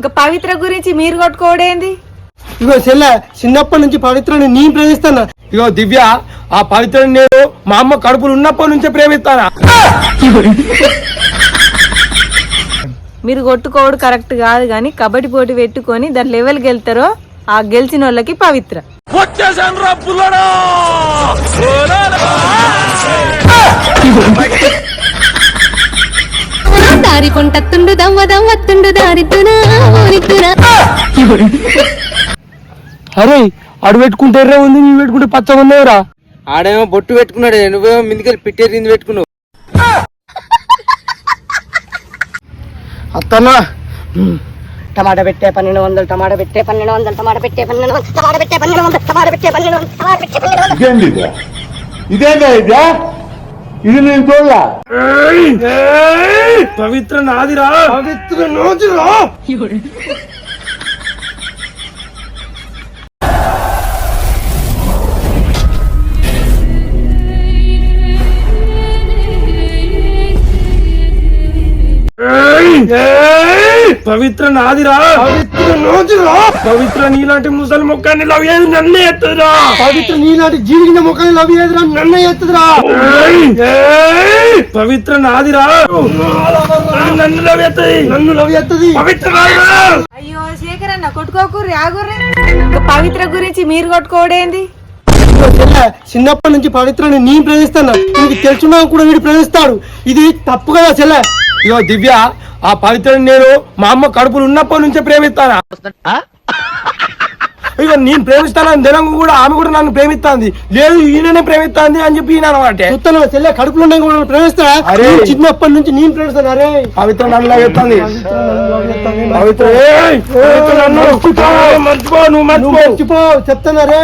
ఇంకా పవిత్ర గురించి మీరు కొట్టుకోవడేంది ఇగో చెల్ల చిన్నప్పటి నుంచి పవిత్రని నీ ప్రేమిస్తానా? ఇగో దివ్య ఆ పవిత్ర నేను మా అమ్మ కడుపులు ఉన్నప్పటి నుంచే ప్రేమిస్తానా? మీరు కొట్టుకోవడు కరెక్ట్ కాదు కానీ కబడ్డీ పోటీ పెట్టుకొని దాని లెవెల్కి వెళ్తారో ఆ గెలిచిన వాళ్ళకి పవిత్ర దారి కొంటత్తుండు దవ్వ దవ్వత్తుండు దారిద్దునా ఊరిద్దునా? అరే అడు పెట్టుకుంటే ఎర్ర ఉంది నీ పెట్టుకుంటే పచ్చగా ఉన్నావురా ఆడేమో బొట్టు పెట్టుకున్నాడు నువ్వేమో మిందికెళ్ళి పిట్టేది కింద పెట్టుకున్నావు. అత్తన్నా టమాటా పెట్టే పన్నెండు వందలు టమాటా పెట్టే పన్నెండు వందలు టమాటా పెట్టే పన్నెండు వందలు టమాటా పెట్టే పన్నెండు వందలు టమాటా పెట్టే పన్నెండు వందలు టమాటా పెట్టే పన్నెండు వందలు. ఇదేంది ఇదే? ఇదేందా ఇదే ఇది నేను చూడలా పవిత్ర నాదిరా పవిత్ర నాదిరా. పవిత్ర నోజురా పవిత్ర నీలాంటి ముసలి మొక్కాన్ని లవ్ చేసి నన్నే ఎత్తురా పవిత్ర నీలాంటి జీవిన ముఖాన్ని లవ్ ఎదురా నన్ను ఎత్తురా పవిత్ర నాదిరా. నన్ను లవ్ ఎత్తది నన్ను లవ్ ఎత్తది పవిత్ర నాదిరా. అయ్యో శేఖర్ అన్న కొట్టుకోకూరి ఆగుర్రి ఇంకా పవిత్ర గురించి మీరు చెల్ల చిన్నప్పటి నుంచి పవిత్రని నీ ప్రేమిస్తానా. నీకు తెలుసున్నా కూడా వీడు ప్రేమిస్తాడు. ఇది తప్పు కదా చెల్ల. ఇగో దివ్య ఆ పవిత్ర నేను మా అమ్మ కడుపులు ఉన్నప్పటి నుంచే ప్రేమిస్తానా? ఇక నేను ప్రేమిస్తానని తెలంగాణ కూడా ఆమె కూడా నన్ను ప్రేమిస్తాంది. లేదు ఈయననే ప్రేమిస్తాంది అని చెప్పి ఈయన అనమాట చూస్తాను చెల్లె కడుపులో ఉన్నాయి కూడా అరే. నేను చిన్నప్పటి నుంచి నేను ప్రేమిస్తాను? అరే. పవిత్ర నన్ను లవ్ చేస్తుంది పవిత్ర మర్చిపో. నువ్వు మర్చిపో. మర్చిపో చెప్తాను? అరే.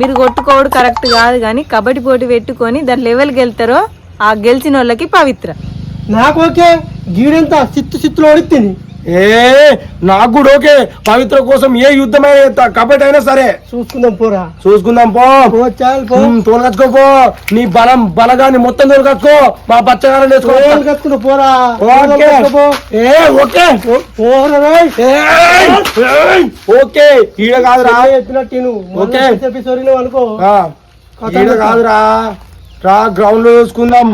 మీరు కొట్టుకోవడు కరెక్ట్ కాదు కానీ కబడ్డీ పోటీ పెట్టుకొని దాని లెవెల్కి వెళ్తారో ఆ గెలిచిన వాళ్ళకి పవిత్ర. నాకు ఓకే గీడెంత సిత్తు సిత్తులో ఓడిస్తుంది ఏ నాకు కూడా ఓకే పవిత్ర కోసం ఏ యుద్ధమైనా కబడ్డీ అయినా సరే. చూసుకుందాం పోరా. చూసుకుందాం పో. పో చాలు పో. ఉమ్, తోలుకచ్చుకోపో నీ బలం బలగాన్ని మొత్తం తోలుకచ్చుకో మా బచ్చగారం కట్టుకుని పోరా. ఏ ఓకే! ఓకే. ఈడ కాదురా. నువ్వు ఓకే. చెప్పి అనుకో. ఈడ కాదురా. రా గ్రౌండ్లో చూసుకుందాం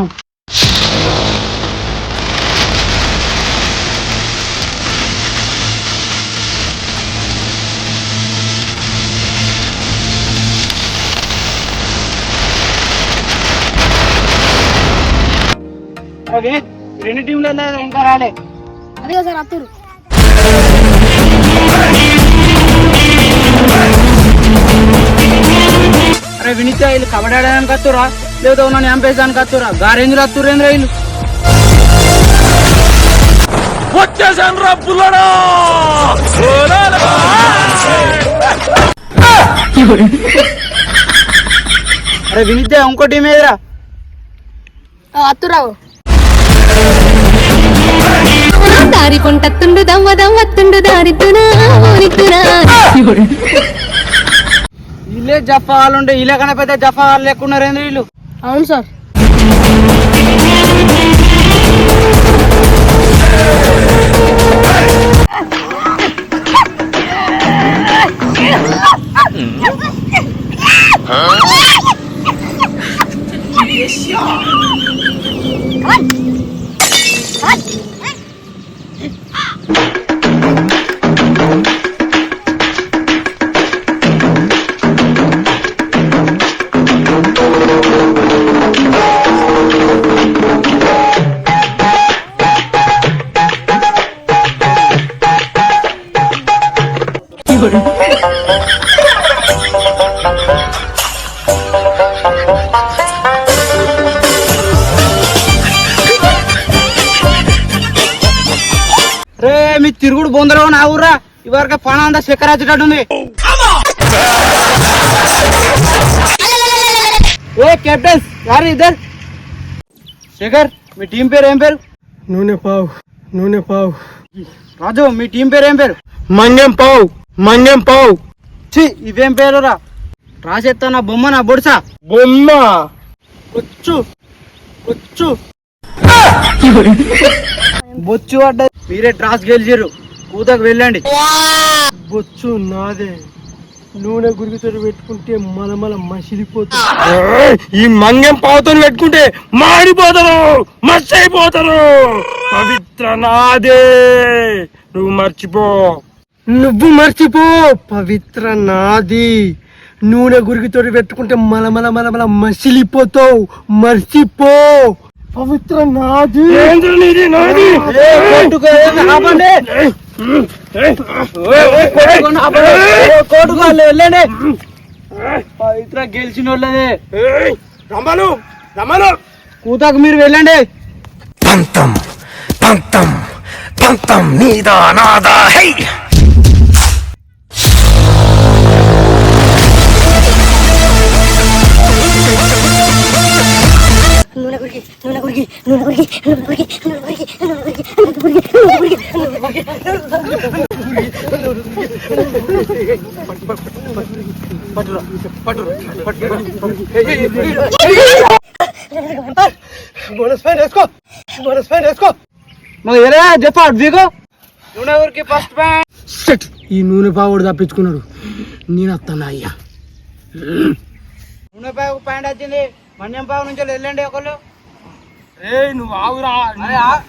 రెండు టీంలు ఇంకా రాలే. అదిగో సార్ అత్తురు. అరే వినిత వీళ్ళు కబడ్డీ ఆడడానికి వస్తురా లేదా నన్ను ఎంపేసానికి వస్తురా గారేంద్ర వస్తురేంద్ర వీళ్ళు? వచ్చేసాను రా పుల్లడా అరే వినిత ఇంకో టీం ఏదిరా? అత్తురావు. దారి కొంటత్తుండు దవ్వ దవ్వత్తుండు దారిద్దునా ఊరిద్దునా? వీళ్ళే జఫా హాల్ ఉండే వీళ్ళే కన్నా పెద్ద జఫా హాల్ లేకున్నారేంద్ర వీళ్ళు? అవును సార్. రే తిరుగుడు బొందరో నా ఊర్రా? ఇవరకు పణ అంతా చక్కెర వచ్చేటట్టుంది ఏ కెప్టెన్ యారు ఇద్దరు. శేఖర్ మీ టీం పేరు ఏం పేరు? నూనె పావు నూనె పావు. రాజు మీ టీం పేరు ఏం పేరు? మంగం పావు మంగం పావు. ఛీ ఇవేం పేరురా రాసేస్తా నా బొమ్మ నా బొడుసా? బొమ్మ. బొచ్చు బొచ్చు. బొచ్చు అడ్డ మీరే టాస్ గెలిచారు కూతకు వెళ్ళండి. బొచ్చు నాదే. నూనె గురిగితో పెట్టుకుంటే మలమల మసిలిపోతుంది. ఈ మంగం పావుతో పెట్టుకుంటే మాడిపోతారు మస్త్ అయిపోతారు పవిత్ర నాదే. నువ్వు మర్చిపో. నువ్వు మర్చిపో పవిత్ర నాది. నూనె గురిగితో పెట్టుకుంటే మలమల మలమల మసిలిపోతావు. మర్చిపో. పవిత్ర నాది. నాది పవిత్ర గెలిచిన వాళ్ళదే రమ్మను రమ్మను కూతకు మీరు వెళ్ళండి పంతం పంతం పంతం నీదా నాదా హై! నూనె నూనె గురికి నూనె గురికి నూనె గురికి నూనె గురికి నూనె గురికి నూనె గురికి నూనె గురికి నూనె గురికి బోనస్ పైన వేసుకో బోనస్ పైన వేసుకో మాకు ఎలా దిగు నూనె ఊరికి ఫస్ట్ సెట్ ఈ నూనె పావుడు తప్పించుకున్నాడు నేను వస్తాను అయ్యా నూనె పావు ప్యాంట్ వచ్చింది మన్యం పావు నుంచి వెళ్ళండి ఒకళ్ళు రే నువ్వు ఆవురా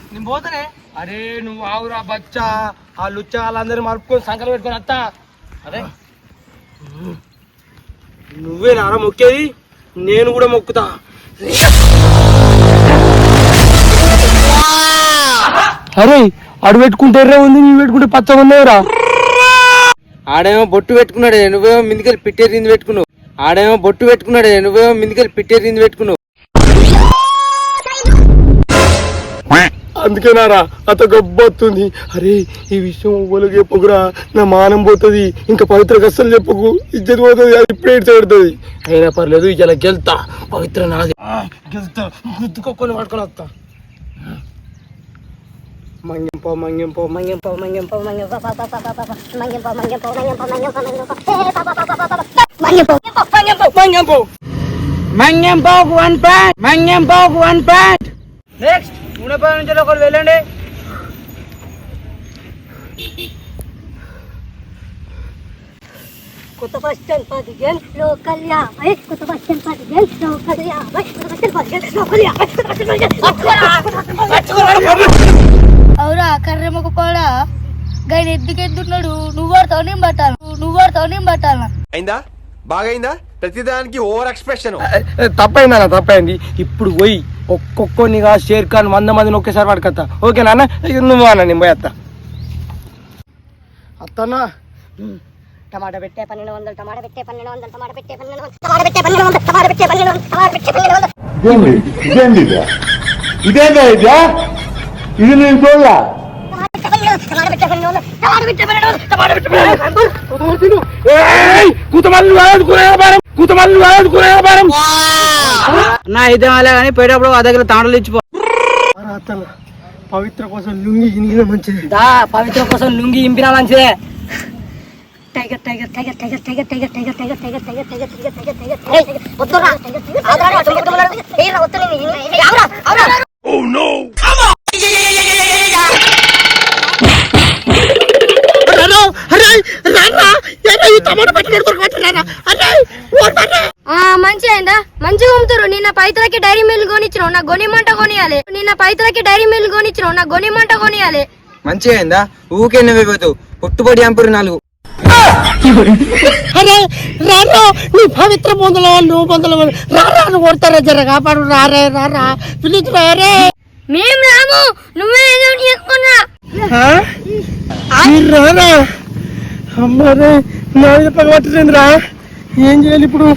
నేను పోతానే అరే నువ్వు ఆవురా బచ్చా ఆ లుచ్చ వాళ్ళందరూ మలుపుకొని సంకలు పెట్టుకొని వస్తా అదే. నువ్వే నారా మొక్కేది? నేను కూడా మొక్కుతా. అరే అడు పెట్టుకుంటే ఎర్ర ఉంది నీ పెట్టుకుంటే పచ్చగా ఉన్నావురా ఆడేమో బొట్టు పెట్టుకున్నాడే నువ్వేమో మిందికెళ్ళి పిట్టే రింది పెట్టుకున్నావు. ఆడేమో బొట్టు పెట్టుకున్నాడే నువ్వేమో మిందికెళ్ళి పిట్టే రింది పెట్టుకున్నావు. అందుకేనారా అత గబ్బొస్తుంది అరే ఈ విషయం ఒలుగే పొగురా నా మానం పోతుంది ఇంకా పవిత్ర అస్సలు చెప్పకు ఇజ్జత్ పోతుంది అది ఇప్పుడే ఇడ్చబడుతుంది అయినా పర్లేదు ఇలా గెలుతా పవిత్ర నాది గెలుతా గుద్దుకొక్కని పట్టుకొని వస్తా మంగం పో మంగం పో మంగం మంగెం పో మంగెం పో మంగెం పో పా పా పా పా పా మంగెం పో మంగెం పో మంగెం పో మంగెం పో మంగెం పో ఏ పా పా పా పా పా మంగెం పో మంగెం పో మంగెం పో మంగం పావుకు వన్ ప్యాంట్ మంగం పావుకు వన్ ప్యాంట్ నెక్స్ట్ పావు నుంచి ఒకళ్ళు వెళ్ళండి. కొత్త బస్ స్టాండ్ పదిహేను లోకల్ యాభై కొత్త బస్ స్టాండ్ పదిహేను లోకల్ యాభై కొత్త బస్ స్టాండ్ పదిహేను లోకల్ యాభై కొత్త బస్ స్టాండ్ పదిహేను అవురా కర్రెమ్మకు కూడా గైన ఎద్దుకెద్దున్నాడు. నువ్వు నేను పట్టాను నువ్వు నేను పట్టాను అయిందా? బాగైందా? ప్రతిదానికి ఓవర్ ఎక్స్ప్రెషన్. తప్పైంది తప్పైంది. ఇప్పుడు పోయి ఒక్కొక్కనిగా షేర్ ఖాన్ వంద మందిని ఒకేసారి పట్టుకొస్తా ఓకే నాన్న ఇక నువ్వు అన్న నేను పోయి అత్త అత్తన్నా టమాటా పెట్టే పన్నెండు వందలు టమాటా పెట్టే పన్నెండు వందలు టమాటా పెట్టే పన్నెండు వందలు టమాటా పెట్టే పన్నెండు వందలు టమాటా పెట్టే పన్నెండు వందలు టమాటా పెట్టే పన్నెండు వందలు ఇదేంది ఇదేంది ఇదే ఇదేందా ఇదే ఇది నేను చూడలా టమాటా పెట్టే పన్నెండు వందలు టమాటా పెట్టే పన్నెండు వందలు టమాటా పెట్టే పన్నెండు వందలు కూతమల్లి కాదు కూర వ్యాపారం నా ఇదే వాళ్ళే కానీ పోయేటప్పుడు ఆ దగ్గర తాండలు ఇచ్చిపో పవిత్ర కోసం లుంగి మంచిది దా పవిత్ర కోసం లుంగి ఇంపినా మంచిదే tiger tiger tiger tiger tiger tiger tiger tiger tiger tiger tiger tiger tiger tiger tiger వద్దురా ఆదరా చుట్టుముట్టుములు ఏరా వద్దు నేను అవురా అవురా ఆ పైతలకి డైరీ మిల్ కొనిచ్చినావు నా గొనిమంట కొనియాలి. నిన్న పైతలకి డైరీ మిల్ కొనిచ్చినావు నా గొనిమంట కొనియాలి. మంచిగా అయిందా? ఊకే నువ్వే పుట్టుబడి అంపురు నాలుగు. అరే రారా నీ పవిత్ర పొందల వాళ్ళు పొందల వాళ్ళు. రారా నువ్వు కొడతారా జర కాపాడు రారే రారా. పిలుచురా రే మేం రాము నువ్వే ఏదో చేసుకున్నా. మీరు రారా? అమ్మారే నా మీద పగబట్టిందిరా ఏం చేయాలి ఇప్పుడు?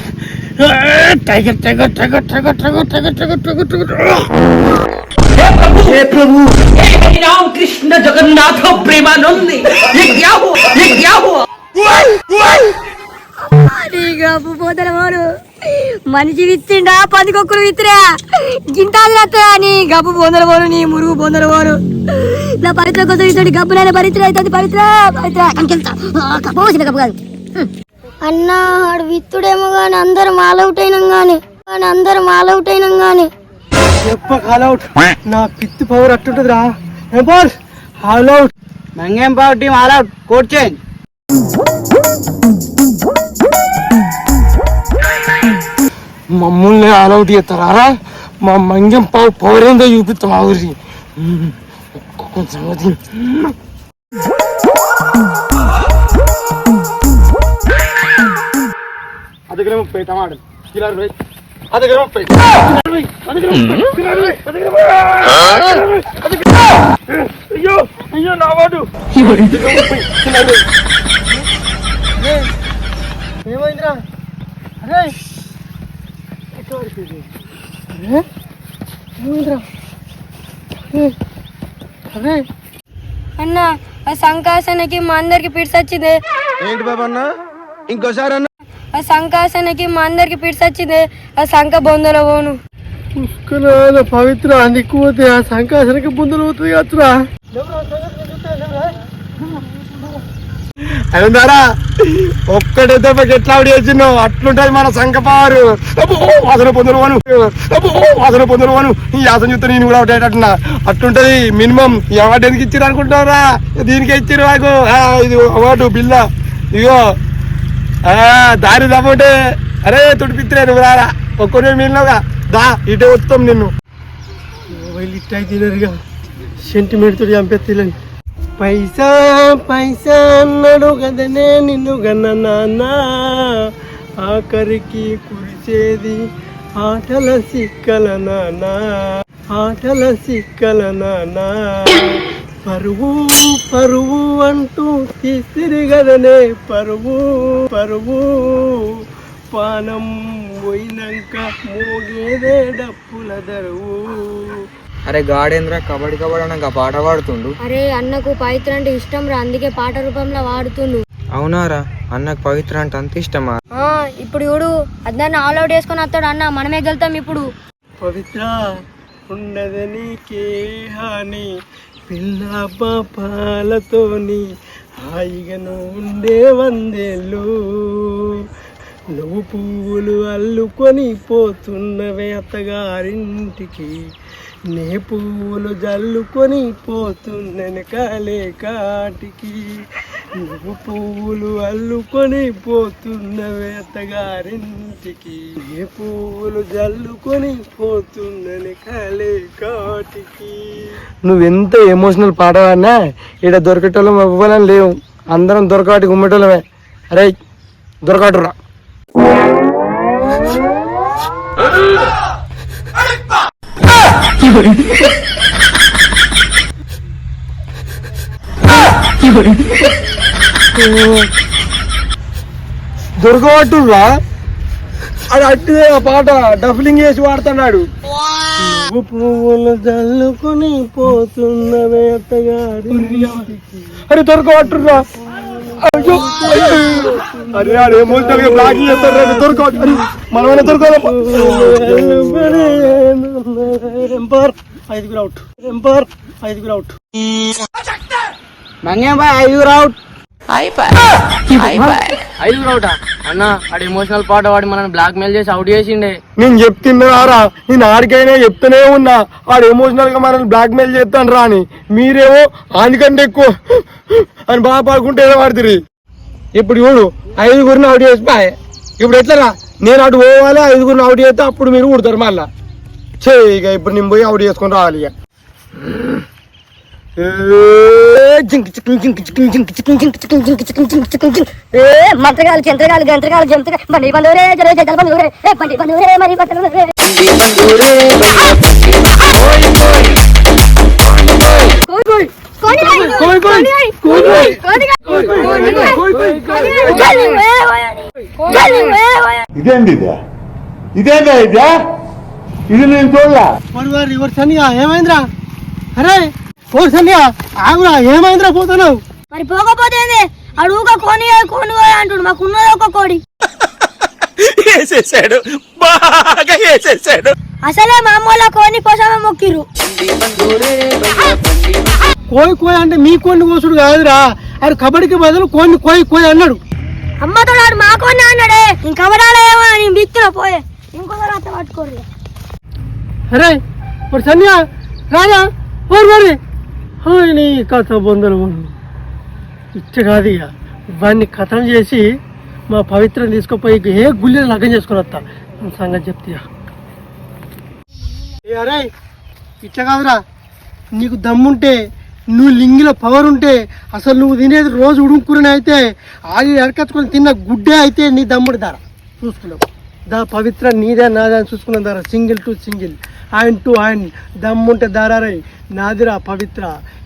Krishna tiger tiger tiger tiger tiger tiger tiger tiger tiger నీ గబ్బు పోతల వాడు మనిషి విత్తిండా పందికొక్కులు విత్తిరా గింటాది రత్తా నీ గబ్బు బొందల వారు నీ మురుగు బొందల పోరు నా పవిత్ర కోసం ఇతడి గబ్బులైన పవిత్ర అవుతుంది పవిత్ర పవిత్ర కంకెళ్తా గబ్బు కాదు అన్నా ఆడు విత్తుడేమో గాని అందరం ఆల్అవుట్ అయినాం గాని గాని అందరం ఆల్అవుట్ అయినాం గాని. చెప్ప కాలౌట్ నా పిత్తి పవర్ అట్టుంటదిరా. ఏం బాల్ ఆల్ అవుట్ మంగేం పావు team all out court change మమ్మల్ని ఆలౌట్ చేస్తారా మా మంగం పావు పవర్ ఏందో చూపిస్తాం ఆ ఊరి అది. ముప్పై టమాటలు కిలో అరవై. అదగర ముప్పై అయ్యో అయ్యో నా వాడు. ఏమైందిరా? అరే! అరే! అన్న ఆ సంకాసనకి మా అందరికి పిడిసి వచ్చింది ఏంటి బాబా అన్న? ఇంకోసారి అన్న. ఆ సంకాసనకి మా అందరికి పిడిసి ఆ సంక బొందల పోను. పుష్కరాల పవిత్ర అందుకుపోతే ఆ సంకాసనకి బొందలు పోతుంది కదరా అయిందారా ఒక్కటే దెబ్బకి ఎట్లా ఆవిడ చేసినావు అట్లుంటది మన సంఖ పారు వాసన పొందరు వాను వాసన పొందరు ఈ యాసన చూస్తే నేను కూడా ఒకటేటట్టున్నా అట్లుంటది మినిమం ఈ అవార్డు ఎందుకు ఇచ్చిర్రు అనుకుంటారా దీనికే ఇచ్చిర్రు నాకు ఆ, ఇది అవార్డు బిల్లా. ఇగో దారి తప్పటే అరే తుడిపిత్రే నువ్వు రారా. ఒక్కనే మీలోగా దా ఇటే వస్తాం నిన్ను. వీళ్ళు ఇట్టాయి తినరుగా సెంటిమెంట్ తోటి చంపేత్తలేను. పైసా పైసా అన్నాడు కదనే నిన్ను గన్న నాన్న. ఆఖరికి కురిసేది ఆటల సిక్కల నాన్న. ఆటల సిక్కల నాన్న. పరువు పరువు అంటూ తీసిరి గదనే పరువు పరువు. పానం పోయినాక మోగేదే డప్పుల దరువు. అరే గాడేంద్ర కబడ్డీ కబడ్డీ అన్నాక పాట పాడుతుండు? అరే అన్నకు పవిత్ర అంటే ఇష్టం రా అందుకే పాట రూపంలో వాడుతుండు అవునారా అన్నకు పవిత్ర అంటే అంత ఇష్టమా? ఆ, ఇప్పుడు చూడు అద్దన్ని ఆల్ అవుట్ వేసుకొని వస్తాడు అన్న మనమే గెలుతాం ఇప్పుడు. పవిత్ర ఉండదు నీకే హాని. పిల్ల పాపాలతోని హాయిగా ఉండే వందేళ్ళు. నువ్వు పువ్వులు అల్లుకొని పోతున్నవే అత్తగారింటికి. నే పువ్వులు జల్లుకొని పోతున్నను కాలే కాటికి. నువ్వు పువ్వులు అల్లుకొని పోతున్నవే అత్తగారింటికి నే పువ్వులు జల్లుకొని పోతున్నను కాలే కాటికి. నువ్వెంత ఎమోషనల్ పాట అన్నా ఇక్కడ దొరికేటోళ్ళం ఇవ్వాలని లేవు. అందరం దొరకాటి గుమ్మటోళ్ళమే. అరే దొరకాటురా దొరకబట్టురా అది అట్టిదే ఆ పాట డఫ్లింగ్ చేసి వాడుతున్నాడు నువ్వు పువ్వులు జల్లుకొని పోతున్నవే అత్తగారి అరే దొరకబట్టురా అయ్యో అరే ఎమోషనల్గా బ్లాక్ చేస్తాడు దొరకబట్టు మనమైనా దొరకాలి ఎంపర్ ఐదుగురు అవుట్ ఎంపర్ ఐదుగురు అవుట్ మంగేం బాయ్ ఐదుగురు అవుట్ ఐదుగురు అవుటా అన్న ఆడు ఎమోషనల్ పాట వాడి మనల్ని బ్లాక్ మెయిల్ చేసి అవుట్ చేసిండే. నేను చెప్తున్నారా నేను ఆడికైనా చెప్తూనే ఉన్నా. ఆడు ఎమోషనల్గా మనల్ని బ్లాక్ మెయిల్ చేస్తాను రా అని. మీరేమో ఆనికంటే ఎక్కువ అని బాగా పాడుకుంటే ఏదో పడుతుంది? ఇప్పుడు చూడు ఐదుగురిని అవుట్ చేసి బాయ్. ఇప్పుడు ఎట్లా నేను అటు పోవాలి ఐదుగురిని అవుట్ చేస్తే అప్పుడు మీరు కుడతారు మళ్ళా. చే ఇక ఇప్పుడు నేను పోయి అవుట్ చేసుకొని రావాలి ఇక. మంత్రగాలు జంత్రగాలు గంత్రగాలు జంత్ర బండి బందూరే జరే జల బందూరే ఏ బండి బందూరే మరి బంధువురే ఇదేంది ఇదే? ఇదేందా ఇదే? ఇది నేను చూడలా. వాడు రివర్స్ అనిగా ఏమైందిరా? అరే సన్నిగా ఆగురా ఏమైందిరా పోతున్నావు? మరి పోకపోతే ఊక కోని కోని అంటుడు. మాకు ఉన్నది ఒక కోడి. వేసేసాడు. బాగా వేసేసాడు. అసలే మా అమ్మోళ్ళ కోని కోసమే మొక్కిరు కోయి కోయి అంటే మీ కొన్ని కోసుడు కాదురా. ఆడు కబడ్డీకి బదులు కొన్ని కోయి కోయి అన్నాడు. అమ్మతో ఆడు మా కోని అన్నాడే. ఇంకవడాలేమో అని బిత్తున పోయే. ఇంకోసారి అత్త పట్టుకోరు అరే సన్నిగా రాజా ఓరు మరి ఆయన కథ బొందలు ఇచ్చ కాదు ఇక వాడిని కథం చేసి మా పవిత్రం తీసుకుపోయి ఏ గుళ్ళని లగ్నం చేసుకుని వస్తా. సంగతి చెప్తా అరే ఇచ్చ కాదురా నీకు దమ్ముంటే నువ్వు లింగిలో పవర్ ఉంటే అసలు నువ్వు తినేది రోజు ఉడుకుని అయితే ఆగి ఎడకచ్చుకొని తిన్న గుడ్డే అయితే నీ దమ్ముడు దార. చూసుకున్నావు దా పవిత్ర నీదే నాదే అని చూసుకున్నాం దారా. Single to single. ఆయన టు ఆయన. దమ్ముంటే దారారై. నాదిరా పవిత్ర.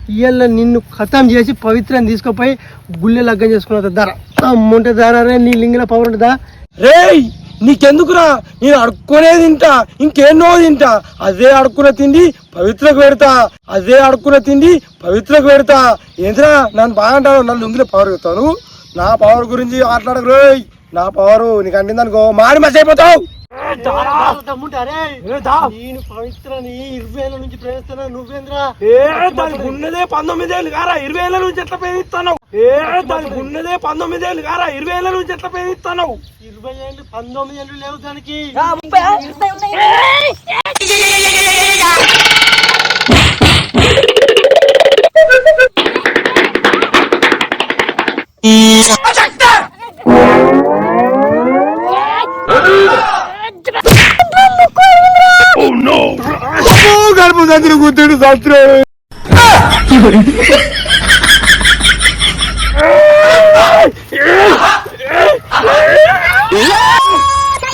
ఇయ్యల్ల నిన్ను ఖతం చేసి పవిత్రని తీసుకుపోయి గుళ్ళె లగ్గం చేసుకున్న దార. దమ్ముంటే దారారై నీ లింగిల పవర్ ఉంటుందా? రేయ్! నీకెందుకురా? నేను అడుక్కునే తింటా. ఇంకేనో తింటా. అదే అడుక్కున్న తిండి పవిత్రకు పెడతా. అదే అడుక్కున్న తిండి పవిత్రకు పెడతా. ఏంద్రా? నన్ను బాగుంటాను నన్ను లొంగిలో పవర్ పెడతాను నా పవర్ గురించి మాట్లాడకు రోయ్! నా పవర్ నీకు అంటిందనుకో మాడి మసి అయిపోతావు. నేను పవిత్రని ఇరవై ఏళ్ళ నుంచి ప్రేమిస్తున్నా నువ్వేంద్రా? దానికి ఉన్నదే పంతొమ్మిది ఏళ్ళు కారా ఇరవై ఏళ్ళ నుంచి ఎట్లా ప్రేమిస్తాను ఏ దానికి ఉన్నదే పంతొమ్మిది ఏళ్ళు కారా ఇరవై ఏళ్ళ నుంచి ఎట్లా ప్రేమిస్తాను ఇరవై ఏళ్ళు పంతొమ్మిది ఏళ్ళు లేవు దానికి. గర్భ సంచులు కూర్చుండు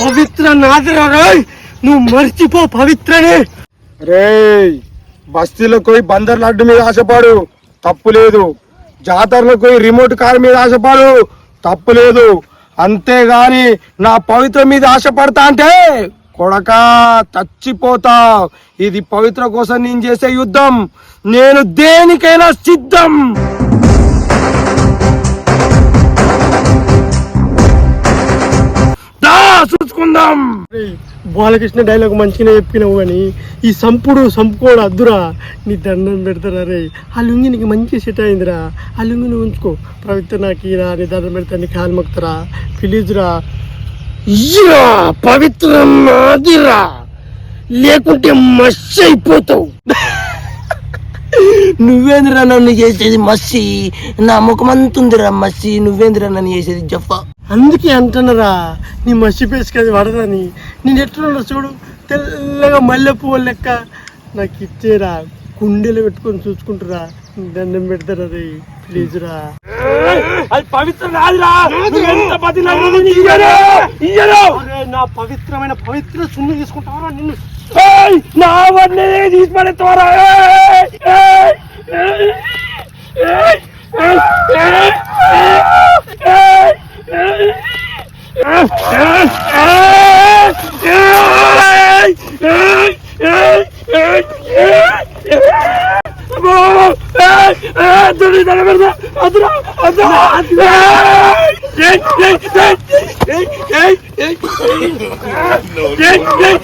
పవిత్ర నాదరాయ్ నువ్వు మర్చిపో పవిత్రనే. రే బస్తీలో పోయి బందర్ లడ్డు మీద ఆశపడు. తప్పు లేదు. జాతరలకు పోయి రిమోట్ కార్ మీద ఆశపడు. తప్పు లేదు. అంతేగాని నా పవిత్ర మీద ఆశపడతా అంటే కొడక చచ్చిపోతా ఇది పవిత్ర కోసం నేను చేసే యుద్ధం. నేను దేనికైనా సిద్ధం. దా చూసుకుందాం. బాలకృష్ణ డైలాగ్ మంచిగా చెప్పినావు కానీ ఈ సంపుడు సంపుకోడు అద్దురా. నీ దండం పెడతారా రే? ఆ లుంగి నీకు మంచి సెట్ అయిందిరా. ఆ లుంగిని ఉంచుకో. పవిత్ర నాకు ఈరా నీ దండం పెడతా నీ కాలు మొక్తరా ప్లీజ్ రా. పవిత్ర నాదిరా లేకుంటే మస్త్ అయిపోతావు నువ్వేంద్రా నన్ను చేసేది మస్సి? నా ముఖమంతుందిరా మస్సి. నువ్వేంద్రా నన్ను చేసేది జఫా అందుకే అంటున్నారా నీ మసి పేసుకది పడదని నేను ఎట్లున్నా చూడు తెల్లగా మల్లె పువ్వు లెక్క. నాకు ఇచ్చేరా కుండీలో పెట్టుకొని చూసుకుంటురా. దండం పెడతారా రే ప్లీజ్ రా అది పవిత్ర రాదురా నా పవిత్రమైన పవిత్ర సున్ని తీసుకుంటావరా నిన్ను నా వన్నే తీసి పడేస్తావరా no, no, no.